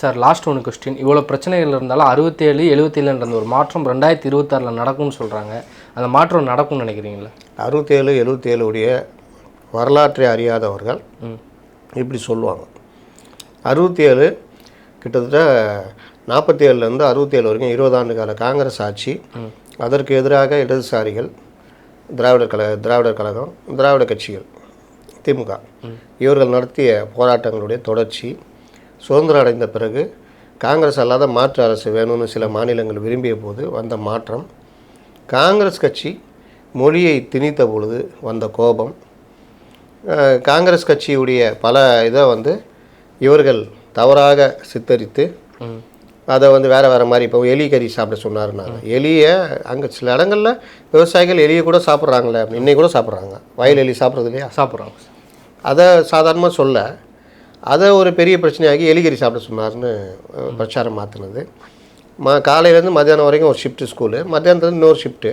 சார் லாஸ்ட் ஒன்று கொஸ்டின் இவ்வளோ பிரச்சனைகள் இருந்தாலும் அறுபத்தேழு எழுபத்தேழுன்ற ஒரு மாற்றம் ரெண்டாயிரத்தி இருபத்தாறில் நடக்கும்னு சொல்கிறாங்க அந்த மாற்றம் நடக்கும்னு நினைக்கிறீங்களா? அறுபத்தேழு எழுபத்தேழு உடைய வரலாற்றை அறியாதவர்கள் இப்படி சொல்லுவாங்க. அறுபத்தி ஏழு கிட்டத்தட்ட நாற்பத்தி ஏழுலேருந்து அறுபத்தி ஏழு வரைக்கும் இருபது ஆண்டு கால காங்கிரஸ் ஆட்சி. அதற்கு எதிராக இடதுசாரிகள் திராவிடர் கழக திராவிடர் கழகம் திராவிட கட்சிகள் திமுக. இவர்கள் நடத்திய போராட்டங்களுடைய தொடர்ச்சி சுதந்திரம் அடைந்த பிறகு காங்கிரஸ் அல்லாத மாற்று அரசு வேணும்னு சில மாநிலங்கள் விரும்பிய போது வந்த மாற்றம். காங்கிரஸ் கட்சி மொழியை திணித்த பொழுது வந்த கோபம். காங்கிரஸ் கட்சியுடைய பல இதை வந்து இவர்கள் தவறாக சித்தரித்து அதை வந்து வேறு வேறு மாதிரி இப்போ எலி கறி சாப்பிட சொன்னாருனாங்க எலியை அங்கே சில இடங்களில் விவசாயிகள் எலியை கூட சாப்பிட்றாங்களே இன்னைக்கு கூட சாப்பிட்றாங்க. வயல் எலி சாப்பிட்றது இல்லையா? சாப்பிட்றாங்க. அதை சாதாரணமாக சொல்ல அதை ஒரு பெரிய பிரச்சனையாகி எலிகறி சாப்பிட சொன்னார்னு பிரச்சாரம் மாற்றினது ம காலையிலேருந்து மத்தியானம் வரைக்கும் ஒரு ஷிஃப்ட்டு ஸ்கூலு மத்தியானத்துலேருந்து இன்னொரு ஷிஃப்ட்டு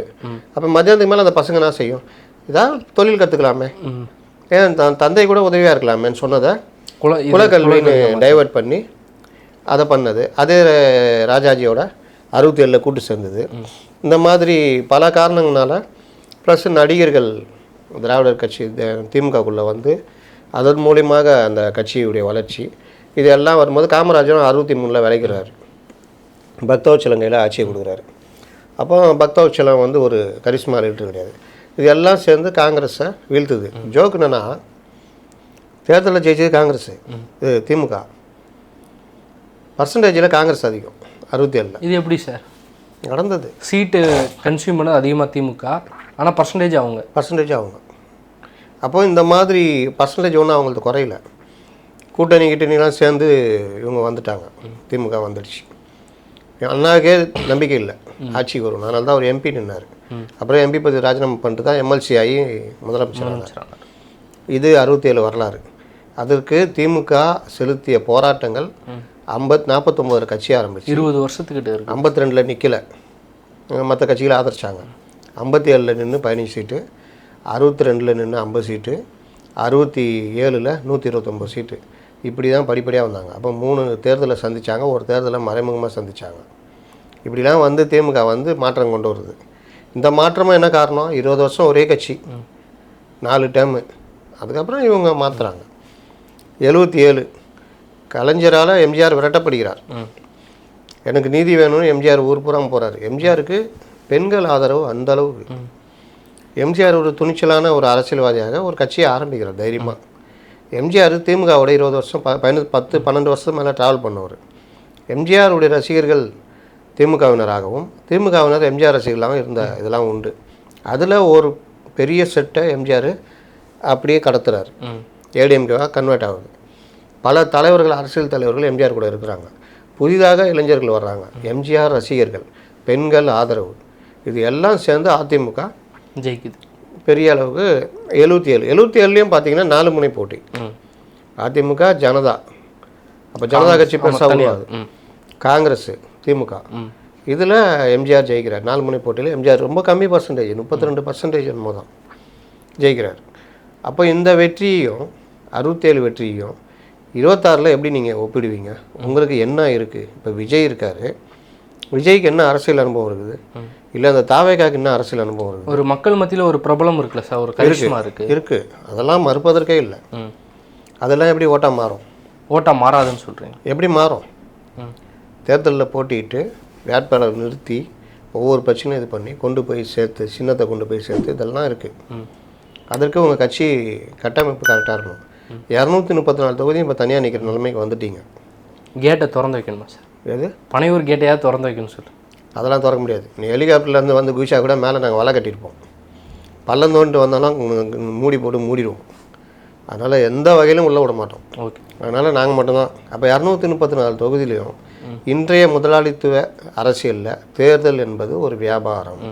அப்போ மத்தியானத்துக்கு மேலே அந்த பசங்க என்ன செய்யும்? இதான் தொழில் கற்றுக்கலாமே ஏன் தன் தந்தை கூட உதவியாக இருக்கலாமேன்னு சொன்னதை குல குலக்கல்வின்னு டைவர்ட் பண்ணி அதை பண்ணது. அதே ராஜாஜியோட அறுபத்தி ஏழில் கூட்டு சேர்ந்தது. இந்த மாதிரி பல காரணங்களால ப்ளஸ் நடிகர்கள் திராவிடர் கட்சி திமுகக்குள்ளே வந்து அதன் மூலியமாக அந்த கட்சியுடைய வளர்ச்சி. இது எல்லாம் வரும்போது காமராஜரும் அறுபத்தி மூணில் விளைக்கிறார் பக்தவச்சலங்கையில் ஆட்சியை கொடுக்குறாரு. அப்போ பக்தவச்சலம் வந்து ஒரு கரிஸ்மா லீடர் கிடையாது. இது எல்லாம் சேர்ந்து காங்கிரஸை வீழ்த்துது. ஜோக் என்னன்னா தேர்தலில் ஜெயிச்சது காங்கிரஸ் இது திமுக. பர்சன்டேஜில் காங்கிரஸ் அதிகம். அறுபத்தி ஏழில் இது எப்படி சார் நடந்தது. சீட்டு கன்சியூம் பண்ணது அதிகமாக திமுக. ஆனால் பர்சன்டேஜ் அவங்க. பர்சன்டேஜ் அவங்க. அப்போ இந்த மாதிரி பர்சன்டேஜ் ஒன்றும் அவங்களுக்கு குறையல. கூட்டணி கிட்டணிலாம் சேர்ந்து இவங்க வந்துட்டாங்க. திமுக வந்துடுச்சு. அண்ணாவுக்கே நம்பிக்கை இல்லை. ஆட்சிக்கு வரும் அதனால தான் அவர் எம்பி நின்னார். அப்புறம் எம்பி பதவி ராஜினாமா பண்ணிட்டு தான் எம்எல்சி ஆகி முதலமைச்சர். இது அறுபத்தேழு வரலாறு. அதற்கு திமுக செலுத்திய போராட்டங்கள் ஐம்பத் நாற்பத்தொம்போது கட்சி ஆரம்பிச்சு. இருபது வருஷத்துக்கிட்ட இருக்கு. ஐம்பத்தி ரெண்டில் நிற்கல மற்ற கட்சிகளை ஆதரிச்சாங்க. ஐம்பத்தி ஏழில் நின்று பதினஞ்சு சீட்டு அறுபத்தி ரெண்டில் நின்று ஐம்பது சீட்டு அறுபத்தி ஏழில் நூற்றி இருபத்தொம்பது சீட்டு. இப்படி தான் படிப்படியாக வந்தாங்க. அப்போ மூணு தேர்தலை சந்திச்சாங்க. ஒரு தேர்தலை மறைமுகமாக சந்திச்சாங்க. இப்படிலாம் வந்து திமுக வந்து மாற்றம் கொண்டு வருது. இந்த மாற்றமும் என்ன காரணம்? இருபது வருஷம் ஒரே கட்சி. நாலு டேர்மு அதுக்கப்புறம் இவங்க மாற்றுறாங்க எழுபத்தி ஏழு கலைஞரால் எம்ஜிஆர் விரட்டப்படுகிறார். எனக்கு நீதி வேணும்னு எம்ஜிஆர் ஊர் பூரா போகிறார் எம்ஜிஆருக்கு பெண்கள் ஆதரவு அந்த அளவுக்கு. எம்ஜிஆர் ஒரு துணிச்சலான ஒரு அரசியல்வாதியாக ஒரு கட்சியை ஆரம்பிக்கிறார் தைரியமாக எம்ஜிஆர் திமுகவோட இருபது வருஷம் ப பதினஞ்சு பத்து பன்னெண்டு வருஷம் மேலே ட்ராவல் பண்ணவர். எம்ஜிஆருடைய ரசிகர்கள் திமுகவினராகவும் திமுகவினர் எம்ஜிஆர் ரசிகர்களாகவும் இருந்த இதெல்லாம் உண்டு. அதில் ஒரு பெரிய செட்டை எம்ஜிஆர் அப்படியே கடத்துறாரு. ம். ஏடிஎம்கேவாக கன்வெர்ட் ஆகுது. பல தலைவர்கள் அரசியல் தலைவர்கள் எம்ஜிஆர் கூட இருக்கிறாங்க. புதிதாக இளைஞர்கள் வர்றாங்க. எம்ஜிஆர் ரசிகர்கள் பெண்கள் ஆதரவு. இது எல்லாம் சேர்ந்து அதிமுக ஜெயிக்குது. பெரிய அளவுக்கு எழுபத்தி ஏழு. எழுபத்தி ஏழுலேயும் பார்த்தீங்கன்னா நாலு முனை போட்டி. அதிமுக ஜனதா. அப்போ ஜனதா கட்சி பெருசாக உருவாது காங்கிரஸ் திமுக. இதில் எம்ஜிஆர் ஜெயிக்கிறார். நாலு முனை போட்டியில் எம்ஜிஆர் ரொம்ப கம்மி பர்சன்டேஜ் முப்பத்தி ரெண்டு பர்சன்டேஜ் என்னமோ தான் ஜெயிக்கிறார். அப்போ இந்த வெற்றியையும் அறுபத்தேழு வெற்றியையும் இருபத்தாறில் எப்படி நீங்கள் ஒப்பிடுவீங்க? உங்களுக்கு என்ன இருக்குது இப்போ விஜய் இருக்கார். விஜய்க்கு என்ன அரசியல் அனுபவம் இருக்குது? இல்லை அந்த தாவேகாக்கு என்ன அரசியல் அனுபவம் இருக்குது? ஒரு மக்கள் மத்தியில் ஒரு பிரபலம் இருக்குல்ல சார்? ஒரு கரிஷ்மா இருக்கு. இருக்குது அதெல்லாம் மறுப்பதற்கே இல்லை. அதெல்லாம் எப்படி ஓட்டாக மாறும்? ஓட்டா மாறாதுன்னு சொல்கிறீங்க எப்படி மாறும்? தேர்தலில் போட்டியிட்டு வேட்பாளர் நிறுத்தி ஒவ்வொரு பிரச்சனையும் இது பண்ணி கொண்டு போய் சேர்த்து சின்னத்தை கொண்டு போய் சேர்த்து இதெல்லாம் இருக்குது அதற்கு உங்கள் கட்சி கட்டமைப்பு கரெக்டாக இருக்கணும். இரநூத்தி முப்பத்தி நாலு தொகுதியும் இப்போ தனியாக நிற்கிற நிலைமைக்கு வந்துட்டீங்க. கேட்டை திறந்து வைக்கணுமா சார் எது? பனையூர் கேட்டையாவது திறந்து வைக்கணும்னு சொல்லு அதெல்லாம் திறக்க முடியாது. நீ ஹெலிகாப்டர்லேருந்து வந்து குயிஷா கூட மேலே நாங்கள் வலை கட்டியிருப்போம். பள்ளம் தோண்டிட்டு வந்தாலும் மூடி போட்டு மூடிடுவோம். அதனால் எந்த வகையிலும் உள்ளே விட மாட்டோம். ஓகே. அதனால் நாங்கள் மட்டும்தான். அப்போ இரநூத்தி முப்பத்தி நாலு தொகுதியிலையும் இன்றைய முதலாளித்துவ அரசியலில் தேர்தல் என்பது ஒரு வியாபாரம்.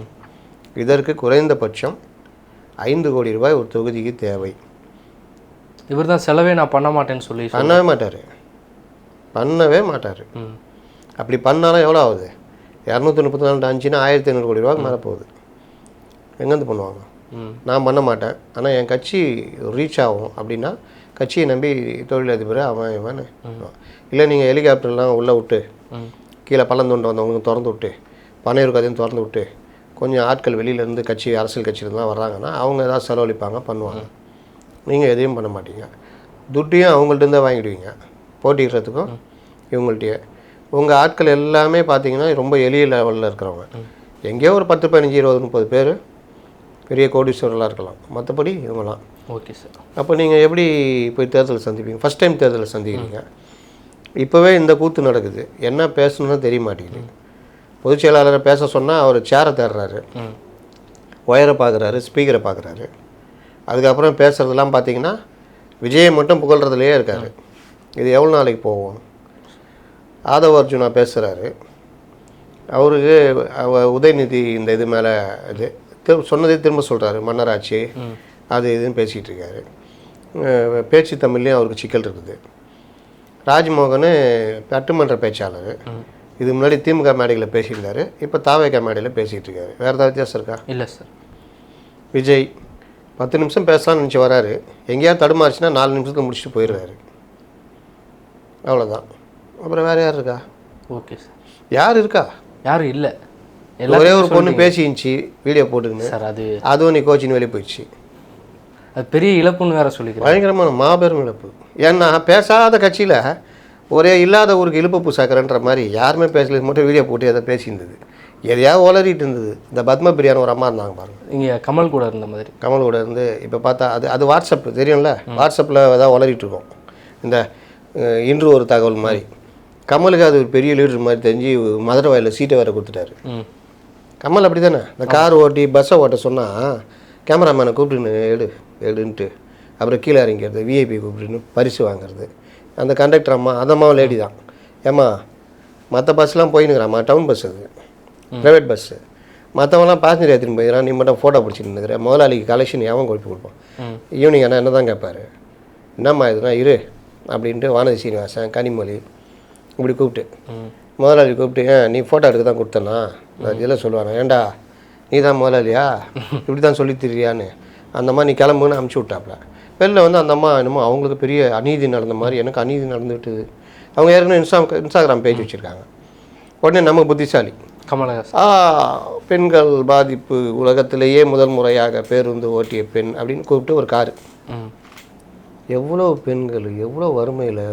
இதற்கு குறைந்தபட்சம் ஐந்து கோடி ரூபாய் ஒரு தொகுதிக்கு தேவை. இவர் தான் செலவே நான் பண்ண மாட்டேன்னு சொல்லி சொல்~ பண்ணவே மாட்டார். பண்ணவே மாட்டார். ம். அப்படி பண்ணாலும் எவ்வளோ ஆகுது? இரநூத்தி முப்பத்தி நாலு அஞ்சுன்னா ஆயிரத்தி ஐநூறு கோடி ரூபாய்க்கு மேலே போகுது. எங்கேருந்து பண்ணுவாங்க? நான் பண்ண மாட்டேன். ஆனால் என் கட்சி ரீச் ஆகும் அப்படின்னா கட்சியை நம்பி தொழிலதிபர் அவன் இவன். இல்லை நீங்கள் ஹெலிகாப்டர்லாம் உள்ளே விட்டு கீழே பள்ளம் தோண்ட வந்தவங்களுக்கு திறந்து விட்டு பனையூர் கதையும் திறந்து விட்டு கொஞ்சம் ஆட்கள் வெளியிலேருந்து கட்சி அரசியல் கட்சியிலேருந்துலாம் வர்றாங்கன்னா அவங்க ஏதாவது செலவழிப்பாங்க பண்ணுவாங்க. நீங்கள் எதையும் பண்ண மாட்டீங்க. துட்டையும் அவங்கள்ட்ட தான் வாங்கிடுவீங்க. போட்டிடுறதுக்கும் இவங்கள்ட்டயே. உங்கள் ஆட்கள் எல்லாமே பார்த்தீங்கன்னா ரொம்ப எளிய லெவலில் இருக்கிறவங்க. எங்கேயோ ஒரு பத்து பதினஞ்சு இருபது முப்பது பேர் பெரிய கோடீஸ்வரர்களாக இருக்கலாம். மற்றபடி இவங்களாம் ஓகே சார். அப்போ நீங்கள் எப்படி போய் தேர்தல் சந்திப்பீங்க? ஃபஸ்ட் டைம் தேர்தலை சந்திக்கிறீங்க. இப்போவே இந்த கூத்து நடக்குது. என்ன பேசணும்னு தெரிய மாட்டேங்குது. பொதுச் செயலாளரை பேச சொன்னால் அவர் சேரை தேடுறாரு. ஒயரை பார்க்குறாரு ஸ்பீக்கரை பார்க்குறாரு அதுக்கப்புறம் பேசுகிறதெல்லாம் பார்த்தீங்கன்னா விஜயை மட்டும் புகழ்றதுலையே இருக்காரு. இது எவ்வளோ நாளைக்கு போகும்? ஆதவ அர்ஜுனா பேசுகிறாரு அவருக்கு அவ உதயநிதி இந்த இது மேலே இது திரு சொன்னதே திரும்ப சொல்கிறாரு மன்னராட்சி. அது இதுன்னு பேசிகிட்டு இருக்காரு. பேச்சு தமிழ்லேயும் அவருக்கு சிக்கல் இருக்குது. ராஜ்மோகன் பட்டுமன்ற பேச்சாளர். இது முன்னாடி திமுக மேடையில் பேசியிருந்தாரு. இப்போ தாவேக மேடையில் பேசிகிட்டு இருக்காரு. வேறு ஏதாவது வித்தியாசம் இருக்கா? இல்லை சார். விஜய். பத்து நிமிஷம் பேசலாம்னு நினச்சி வராரு. எங்கேயாவது தடுமாறுச்சுன்னா நாலு நிமிஷத்துல முடிச்சுட்டு போயிடுறாரு. அவ்வளோதான் அப்புறம் வேறு யார் இருக்கா? Okay sir. யார் இருக்கா? யாரும் இல்லை. ஒரே ஒரு பொண்ணு பேசிருந்துச்சு வீடியோ போட்டுக்கின்னு. சார் அது அதுவும் நீ கோச்சின்னு வெளியே போயிடுச்சு. அது பெரிய இழப்புன்னு வேற சொல்லிக்கிறேன் பயங்கரமான மாபெரும் இழப்பு. ஏன்னா பேசாத கட்சியில் ஒரே இல்லாத ஊருக்கு இழுப்பு பூசாக்கிறன்ற மாதிரி யாருமே பேசல. மட்டும் வீடியோ போட்டு எதை பேசியிருந்தது. எதையாவது உளறிட்டு இருந்தது. இந்த பத்ம பிரியாணி ஒரு அம்மா இருந்தாங்க பாருங்க. இங்கே கமல் கூட இருந்த மாதிரி. கமல் கூட இருந்து இப்போ பார்த்தா அது அது வாட்ஸ்அப் தெரியும்ல? வாட்ஸ்அப்பில் தான் உளறிட்டு இருக்கோம். இந்த இன்று ஒரு தகவல் மாதிரி. கமலுக்கு அது ஒரு பெரிய லீடர் மாதிரி தெரிஞ்சு மதுரை வயலில் சீட்டை வேற கொடுத்துட்டாரு. கமல் அப்படி தானே இந்த கார் ஓட்டி பஸ்ஸை ஓட்ட சொன்னால் கேமராமேனை கூப்பிட்டுன்னு எடு எடுன்ட்டு அப்புறம் கீழே இறங்கிறது விஐபி கூப்பிட்டுன்னு பரிசு வாங்குறது. அந்த கண்டக்டர் அம்மா அந்த அம்மாவும் லேடி தான். ஏம்மா மற்ற பஸ்லாம் போயின்னுக்குறாம்மா டவுன் பஸ் அது. ப்ரைவேட் பஸ்ஸு மற்றவங்களாம் பேசஞ்சர் ஏற்றின்னு போயிடறான். நீ மட்டும் ஃபோட்டோ பிடிச்சிட்டு இருக்கிற முதலாளிக்கு கலெக்ஷன் எவன் கொடுத்து கொடுப்பான் ம். ஈவினிங் ஆனால் என்ன தான் கேட்பாரு என்னம்மா இதுனா இரு அப்படின்ட்டு வானதி சீனிவாசன் கனிமொழி இப்படி கூப்பிட்டு. முதலாளி கூப்பிட்டு ஏன் நீ ஃபோட்டோ எடுக்க தான் கொடுத்தனா இதெல்லாம் சொல்லுவாங்க ஏன்டா நீ தான் முதலாளியா? இப்படி தான் சொல்லி திரியான்னு அந்த மாதிரி நீ கிளம்புன்னு அமுச்சு விட்டாப்புல வெளில வந்து அந்த அம்மா என்னமோ அவங்களுக்கு பெரிய அநீதி நடந்த மாதிரி எனக்கு அநீதி நடந்து விட்டுது அவங்க ஏற்கனவே இன்ஸ்டா இன்ஸ்டாகிராம் பேஜ் வச்சுருக்காங்க. உடனே நம்ம புத்திசாலி. கமலஹாசன். பெண்கள் பாதிப்பு உலகத்திலேயே முதல் முறையாக பேருந்து ஓட்டிய பெண் அப்படின்னு கூப்பிட்டு ஒரு காரு. ம். எவ்வளோ பெண்கள் எவ்வளோ வறுமையில்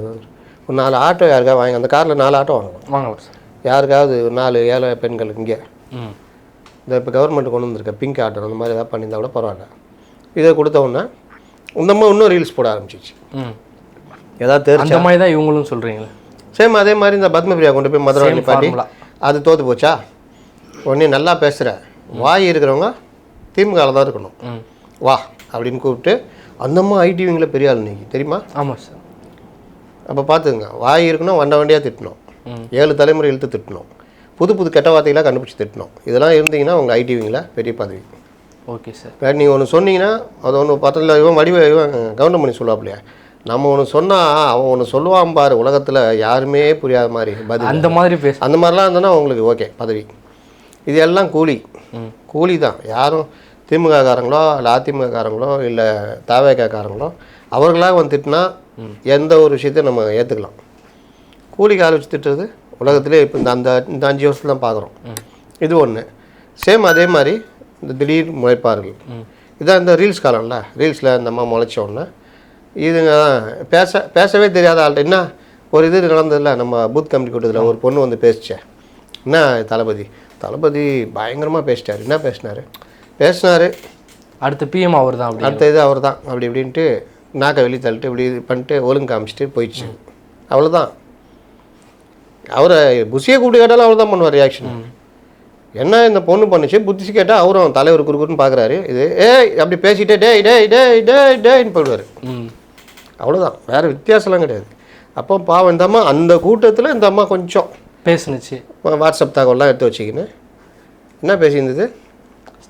ஒரு நாலு ஆட்டோ யாருக்காவது வாங்கி அந்த காரில் நாலு ஆட்டோ வாங்கலாம் வாங்க சார். யாருக்காவது நாலு ஏழை பெண்களுக்கு இங்கே. ம். இந்த இப்போ கவர்மெண்ட் கொண்டு வந்திருக்க பிங்க் ஆட்டோ அந்த மாதிரி ஏதாவது பண்ணியிருந்தா கூட பரவாயில்ல. இதை கொடுத்த உடனே இந்த அம்மா இன்னும் ரீல்ஸ் போட ஆரம்பிச்சிச்சு. ம். ஏதாவது தெரிஞ்சு? மாதிரி தான் இவங்களும் சொல்கிறீங்களே சேம் அதே மாதிரி இந்த பத்மபிரியா கொண்டு போய் மதுரை formula. அது தோற்று போச்சா? உடனே நல்லா பேசுகிற வாய் இருக்கிறவங்க திமுகவில் தான் இருக்கணும். வா அப்படின்னு கூப்பிட்டு அந்த அம்மா ஐடிவிங்கில் பெரிய ஆள் இன்னைக்கு தெரியுமா? ஆமாம் சார். அப்போ பார்த்துங்க வாய் இருக்குன்னா வண்ட வண்டியாக திட்டணும். ஏழு தலைமுறை இழுத்து திட்டணும். புது புது கெட்ட வார்த்தைகளாக கண்டுபிடிச்சி திட்டணும். இதெல்லாம் இருந்தீங்கன்னா உங்கள் ஐடிவிங்கில் பெரிய பதவி. Okay sir. நீங்கள் ஒன்று சொன்னீங்கன்னா அது ஒன்று பக்கத்தில் இவன் வடிவ இவன் கவுண்ட் பண்ணி சொல்லுவாப்லையா நம்ம ஒன்று சொன்னால் அவன் ஒன்று சொல்லுவான் பாரு உலகத்தில் யாருமே புரியாத மாதிரி பதில். அந்த மாதிரி பேச. அந்த மாதிரிலாம் இருந்தோன்னா உங்களுக்கு ஓகே பதவி. இது எல்லாம் கூலி. கூலி தான். யாரும் திமுக காரங்களோ இல்லை அதிமுக காரங்களோ இல்லை தாவேக காரங்களோ அவர்களாக வந்து திட்டினா எந்த ஒரு விஷயத்தையும் நம்ம ஏற்றுக்கலாம் கூலிக்கு ஆள் வச்சு திட்டுறது உலகத்திலே இப்போ இந்த அந்த இந்த அஞ்சு வருஷத்துல தான் பார்க்குறோம் இது ஒன்று சேம் அதே மாதிரி இந்த திடீர் முளைப்பார்கள் இதான் இந்த ரீல்ஸ் காலம்ல ரீல்ஸில் இந்த அம்மா முளைச்ச உடனே இதுங்க பேச பேசவே தெரியாத ஆள்கிட்ட என்ன? ஒரு இது நடந்ததில்ல நம்ம பூத் கமிட்டி கூட்டத்தில் ஒரு பொண்ணு வந்து பேசிச்சே. என்ன தளபதி? தளபதி பயங்கரமாக பேசிட்டாரு. என்ன பேசினாரு? பேசினாரு. அடுத்து பிஎம் அவர் தான் அடுத்த இது அவர் தான் அப்படி இப்படின்ட்டு நாக்கை வெளியே தள்ளிட்டு இப்படி இது பண்ணிட்டு ஒழுங்கு காமிச்சிட்டு போயிடுச்சு. அவ்வளோதான் அவரை புஷியை கூப்பிட்டு கேட்டாலும் அவர் தான் பண்ணுவார் ரியாக்ஷன் என்ன இந்த பொண்ணு பண்ணுச்சு? புத்திச்சு கேட்டால் அவரும் தலைவர் குறுக்குன்னு பார்க்குறாரு இது ஏய் அப்படி பேசிட்டே டேய் டேய் டேய் டேய் டேய்ன்னு போயிடுவார். அவ்வளோதான் வேறு வித்தியாசம்லாம் கிடையாது. அப்போ பாவம் இந்த அம்மா அந்த கூட்டத்தில் இந்த அம்மா கொஞ்சம் பேசுனுச்சு. வாட்ஸ்அப் தகவல்லாம் எடுத்து வச்சுக்கின்னு. என்ன பேசியிருந்தது?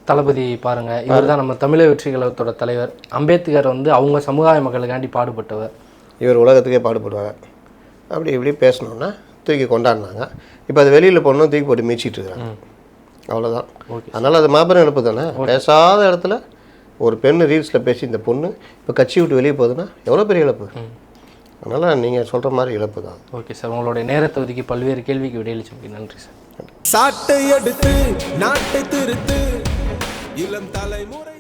தளபதி பாருங்க இவர் தான் நம்ம தமிழக வெற்றி கழகத்தோட தலைவர். அம்பேத்கர் வந்து அவங்க சமுதாய மக்களுக்காண்டி பாடுபட்டவர். இவர் உலகத்துக்கே பாடுபடுவாங்க. அப்படி இப்படி பேசணுன்னா தூக்கி கொண்டாடினாங்க. இப்போ அது வெளியில் போகணும் தூக்கி போட்டு மீச்சிட்டு இருக்காங்க அவ்வளோதான். அதனால் அது மாபெரும் இழப்பு தானே? பேசாத இடத்துல ஒரு பெண்ணு ரீல்ஸில் பேசி இந்த பொண்ணு இப்போ கட்சி விட்டு வெளியே போகுதுன்னா எவ்வளோ பெரிய இழப்பு? அதனால் நீங்கள் சொல்கிற மாதிரி இழப்பு தான். ஓகே சார் உங்களுடைய நேரத்தை ஒதுக்கி பல்வேறு கேள்விக்கு விடையளிச்சதுக்கு நன்றி சார். சாட்டை எடுத்து நாட்டை திருத்து இளம் தலைமுறை